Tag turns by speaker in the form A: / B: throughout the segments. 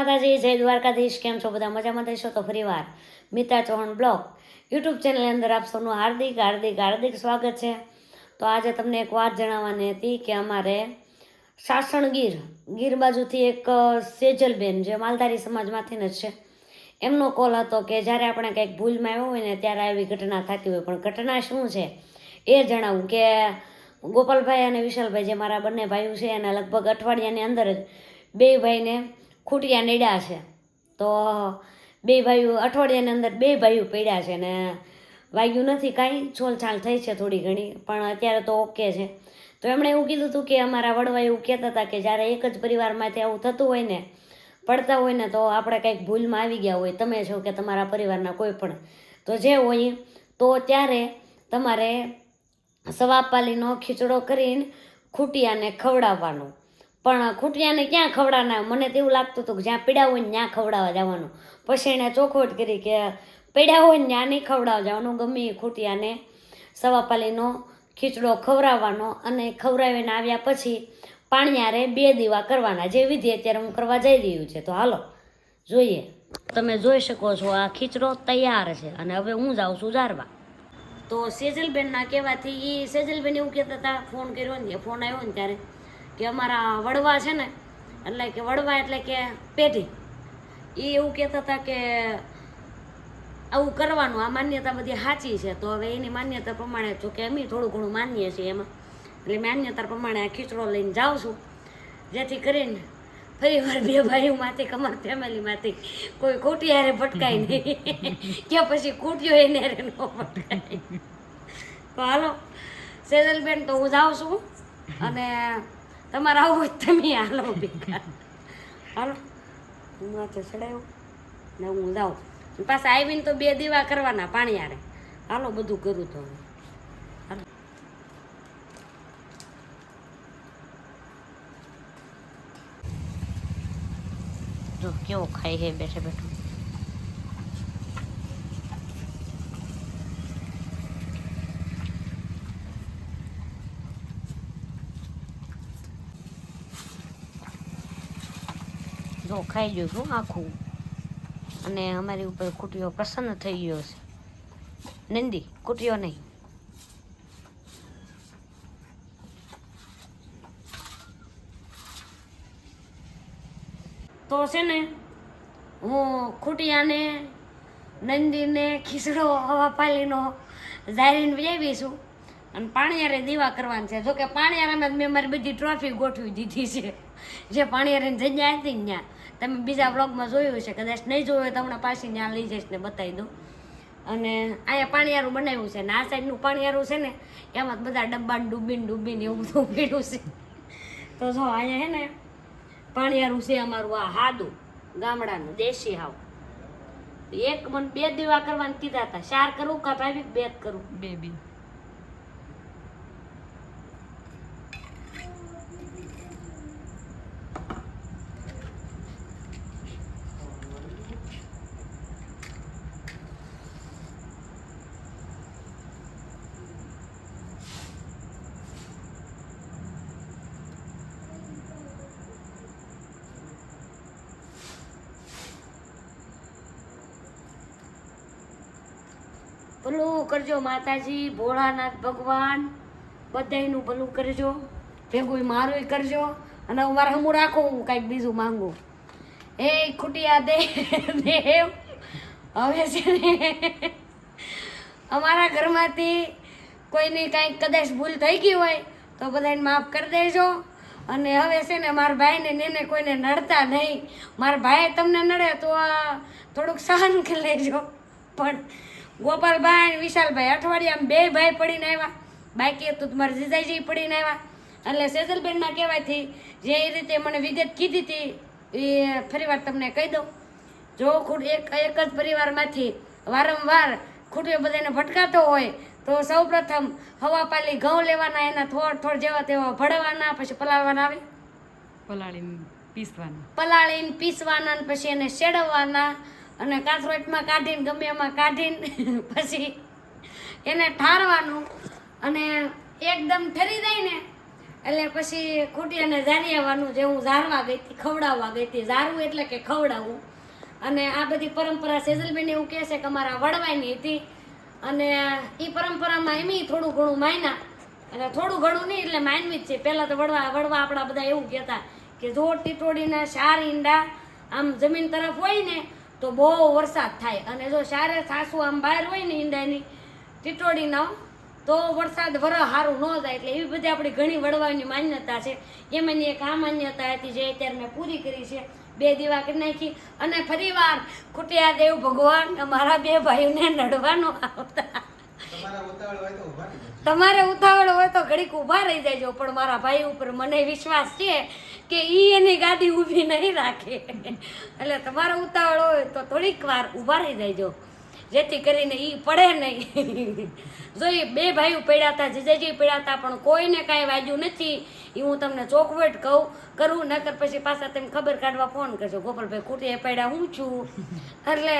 A: માતાજી, જય દ્વારકાધીશ, કેમ છો બધા? મજામાં થઈશો તો ફરીવાર? મિતા ચૌહાણ બ્લોગ યુટ્યુબ ચેનલની અંદર આપ સૌનું હાર્દિક હાર્દિક હાર્દિક સ્વાગત છે. તો આજે તમને એક વાત જણાવવાની હતી કે અમારે સાસણ ગીર ગીર બાજુથી એક સેજલબેન જે માલધારી સમાજમાંથીને જ છે, એમનો કોલ હતો કે જ્યારે આપણે કંઈક ભૂલમાં આવ્યો હોય ને ત્યારે આવી ઘટના થતી હોય. પણ ઘટના શું છે એ જણાવું કે ગોપાલભાઈ અને વિશાલભાઈ જે મારા બંને ભાઈઓ છે એના લગભગ અઠવાડિયાની અંદર જ બે ભાઈને ખૂટિયા નડ્યા છે. તો બે ભાઈઓ અઠવાડિયાની અંદર બે ભાઈઓ પડ્યા છે ને વાગ્યું નથી કાંઈ, છોલછાલ થઈ છે થોડી ઘણી, પણ અત્યારે તો ઓકે છે. તો એમણે એવું કીધું હતું કે અમારા વડવા એવું કહેતા હતા કે જ્યારે એક જ પરિવારમાંથી આવું થતું હોય ને, પડતા હોય ને, તો આપણે કંઈક ભૂલમાં આવી ગયા હોય. તમે છો કે તમારા પરિવારના કોઈ પણ. તો જે હોય, તો ત્યારે તમારે સવાપાલીનો ખીચડો કરીને ખૂટિયાને ખવડાવવાનો. પણ ખૂટિયાને ક્યાં ખવડાવના મને તો એવું લાગતું હતું કે જ્યાં પીડા હોય ત્યાં ખવડાવવા જવાનું. પછી એણે ચોખવટ કરી કે પીડા હોય ને ત્યાં નહીં ખવડાવવા જવાનું. ગમે એ ખૂટિયાને સવાપાલીનો ખીચડો ખવડાવવાનો અને ખવડાવીને આવ્યા પછી પાણીયારે બે દીવા કરવાના. જે વિધિ અત્યારે હું કરવા જઈ રહ્યું છે. તો હાલો, જોઈએ. તમે જોઈ શકો છો આ ખીચડો તૈયાર છે અને હવે હું જાઉં છું જારવા તો સેજલબેનના કહેવાથી એ સેજલબેન એવું કહેતા હતા, ફોન કર્યો ને ફોન આવ્યો ને ત્યારે. કે અમારા વડવા છે ને, એટલે કે વડવા એટલે કે પેઢી. એ એવું કહેતા હતા કે આવું કરવાનું, આ માન્યતા બધી સાચી છે. તો હવે એની માન્યતા પ્રમાણે, જો કે અમે થોડું ઘણું માનીએ છીએ એમાં. એટલે માન્યતા પ્રમાણે આ ખીચડો લઈને જાઉં છું. જેથી કરીને ફરી વાર બે ભાઈઓમાંથી કે ફેમિલીમાંથી કોઈ ખોટી હારે ભટકાય નહીં. કે પછી ખૂટ્યો એને હારે ન ભટકાય. તો હાલો, સેજલબેન, તો હું જાઉં છું. અને તમારે આવો જ તમે હાલો ભેગા. હાલો. હું માથે ચડાવ્યું ને હું જાઉં. પાછા આવીને તો બે દીવા કરવાના પાણી હારે. હાલો, બધું કરું તો હવે. જો કેવો ખાઈ હે બેઠે બેઠો. જો ખાઈ ગયું છું આખું. અને અમારી ઉપર કુટીઓ પ્રસન્ન થઈ ગયો છે. નંદી, કુટીઓ નહીં. તો છે ને, હું ખૂટિયાને નંદીને ખીસડો હવાપાલીનો ઝારીને વ્યાવી છું. અને પાણીયારે દીવા કરવાની છે. જોકે પાણીયારામાં મેં મારી બધી ટ્રોફી ગોઠવી દીધી છે. જે પાણીયારીની જગ્યા હતી ત્યાં. તમે બીજા વ્લોગમાં જોયું છે કદાચ નહીં જોયું હોય તો હમણાં પાછી ત્યાં લઈ જઈશ ને બતાવી દઉં. અને અહીંયા પાણીયારું બનાવ્યું છે ને, આ સાઈડનું પાણીયારું છે ને, એમાં જ બધા ડબ્બાને ડૂબીને ડૂબીને એવું બધું પીડ્યું છે. તો જો, અહીંયા હે ને, પાણીયારું છે અમારું આ હાદું, ગામડાનું, દેશી હાવ. એક મને બે દીવા કરવાનું કીધા હતા, ચાર કરું કા ભાઈ બે કરું?
B: બે બેબી
A: ભલું કરજો માતાજી, ભોળાનાથ ભગવાન. બધાયનું ભલું કરજો ભેગું મારું કરજો, અને હું મારે હમું રાખો હું કાંઈક બીજું માંગુ. એ ખૂટિયા દે, દેવ. હવે છે ને, અમારા ઘરમાંથી કોઈની કાંઈક કદાચ ભૂલ થઈ ગઈ હોય, તો બધાને માફ કરી દેજો. અને હવે છે ને, મારા ભાઈને ને એને કોઈને નડતા નહીં. મારા ભાઈ તમને નડે તો થોડુંક સહન કરી લેજો. પણ ગોપાલભાઈ અને વિશાલભાઈ અઠવાડિયામાં બે ભાઈ પડીને આવ્યા. બાકી હતું તમારા જીજાજી પડીને આવ્યા. એટલે સેજલબેનના કહેવાયથી જે રીતે મને વિગત કીધી હતી એ ફરીવાર તમને કહી દઉં. જો ખુદ એક એક જ પરિવારમાંથી વારંવાર ખૂટીઓ બધાને ભટકાતો હોય તો સૌ પ્રથમ હવાપાલી ઘઉં લેવાના એના થોડ થોડ જેવા તેવા ભળવાના પછી પલાળવાના આવે.
B: પલાળીને પીસવાના.
A: પલાળીને પીસવાના પછી એને શેડવવાના. અને કાથરોટમાં કાઢીને, ગમે એમાં કાઢીને, પછી એને ઠારવાનું અને એકદમ ઠરી જાય ને એટલે પછી ખૂટિયાને ઝારી આવવાનું જે હું ઝારવા ગઈ હતી, ખવડાવવા ગઈ હતી. ઝારવું એટલે કે ખવડાવવું. અને આ બધી પરંપરા સેજલબેન એવું કહે છે કે અમારા વડવાઈની હતી. અને એ પરંપરામાં એમ થોડું ઘણું માયના અને થોડું ઘણું નહીં, એટલે માનવી જ છે. પહેલાં તો વડવા વડવા આપણા બધા એવું કહેતા કે જો ટીટોડીના, શાર ઈંડા આમ જમીન તરફ હોય ને તો બહુ વરસાદ થાય. અને જો સારે સાસુ આમ બહાર હોય ને ઈંડાની ટીટોડીના તો વરસાદ વર સારું ન થાય એટલે એવી બધી આપણી ઘણી વડવાની માન્યતા છે. એમાંની એક આ માન્યતા હતી જે અત્યારે મેં પૂરી કરી છે. બે દીવા કરી નાખી અને ફરીવાર કુટિયા દેવ ભગવાન અમારા બે ભાઈઓને નડવાનો આવતા. તમારે ઉતાવળ હોય તો ઘડીક ઊભા રહી જાય પણ મારા ભાઈ ઉપર મને વિશ્વાસ છે કે ઈ એની ગાડી ઊભી નહીં રાખે. એટલે તમારો ઉતાવળ હોય તો થોડીક વાર ઊભા રહી જાયજો. જેથી કરીને ઈ પડે નહીં. જો એ બે ભાઈઓ પડ્યા હતા, જીજાજી પડ્યા હતા, પણ કોઈને કાંઈ વાગ્યું નથી. એ હું તમને ચોકવેટ કહું, કરું, નકર પછી પાછા તમે ખબર કાઢવા ફોન કરજો. ગોપાલભાઈ ખૂટી પડ્યા, હું છું? એટલે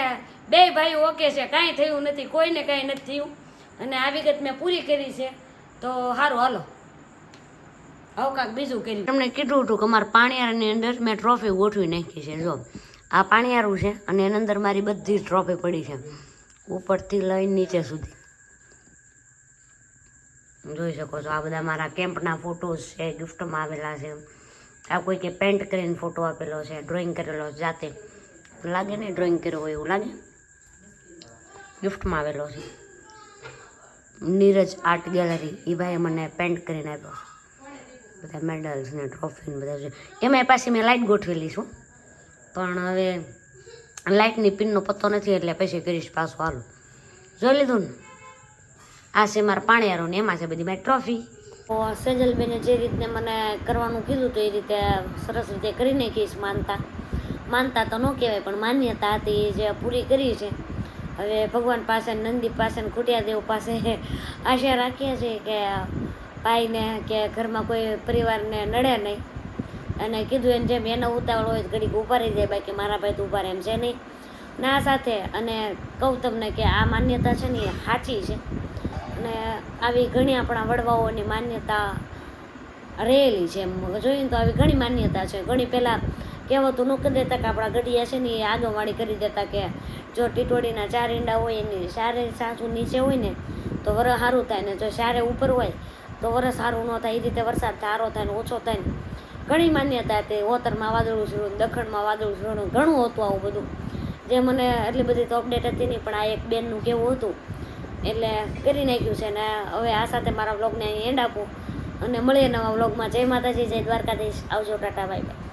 A: બે ભાઈઓ ઓકે છે, કાંઈ થયું નથી, કોઈને કાંઈ નથી થયું. અને આ વિગત મેં પૂરી કરી છે. તો સારું હાલો. હવે કાંક બીજું કર્યું. તમને કીધું હતું કે અમારા પાણીયારની અંદર મેં ટ્રોફી ગોઠવી નાખી છે, જો. આ પાણીયારું છે અને એની અંદર મારી બધી જ ટ્રોફી પડી છે. ઉપરથી લઈને નીચે સુધી. જોઈ શકો છો, આ બધા મારા કેમ્પના ફોટોઝ છે ગિફ્ટમાં આવેલા છે. આ કોઈ કે પેન્ટ કરીને ફોટો આપેલો છે ડ્રોઈંગ કરેલો જાતે. લાગે ને ડ્રોઈંગ કર્યો હોય એવું લાગે? ગિફ્ટમાં આવેલો છે. નીરજ આર્ટ ગેલેરી એ ભાઈએ મને પેન્ટ કરીને આપ્યો બધા મેડલ્સ ને ટ્રોફી ને બધા એમાં પાછી મેં લાઇટ ગોઠવેલી છું. પણ હવે લાઇટની પિનનો પત્તો નથી, એટલે પછી કરીશ પાછું હાલું. જોઈ લીધું ને? આ છે મારા પાણીયારો ને, એમાં છે બધી મારી ટ્રોફી. સેજલબેને જે રીતે મને કરવાનું કીધું તો એ રીતે સરસ રીતે કરી નાખીશ માનતા. માનતા તો ન કહેવાય, પણ માન્યતા હતી એ જે પૂરી કરી છે. હવે ભગવાન પાસે નંદી પાસે ને ખૂટિયા દેવ પાસે આશા રાખીએ છીએ કે ભાઈને કે ઘરમાં કોઈ પરિવારને નડે નહીં. અને કીધું એમ જેમ એનો ઉતાવળ હોય ઘડીક ઊભા રહી જાય, બાકી મારા ભાઈ તો ઊભા એમ છે નહીં. ના સાથે અને કહું તમને કે આ માન્યતા છે ને એ સાચી છે. અને આવી ઘણી આપણા વડવાઓની માન્યતા રહેલી છે એમ. જોઈએ તો આવી ઘણી માન્યતા છે. ઘણી પહેલાં કહેવતું ન કરી દેતા કે આપણા ગઢિયા છે ને એ આગળવાળી કરી દેતા કે જો ટીટોડીના ચાર ઈંડા હોય એની સારે સાસુ નીચે હોય ને તો વર સારું થાય ને જો સારે ઉપર હોય તો વરસ સારું ન થાય એ રીતે વરસાદ સારો થાય ને ઓછો થાય ને. ઘણી માન્યતા હતી ઓતરમાં વાદળું છોડું દખણમાં વાદળું છોડું ઘણું હતું આવું બધું. જે મને એટલી બધી તો અપડેટ હતી નહીં, પણ આ એક બેનનું કેવું હતું. એટલે કરી નાખ્યું છે ને હવે આ સાથે મારા વ્લોગને અહીં એન્ડ આપું. અને મળીએ નવા વ્લોગમાં જય માતાજી, જય દ્વારકાધીશ. આવજો ટાટા બાય બાય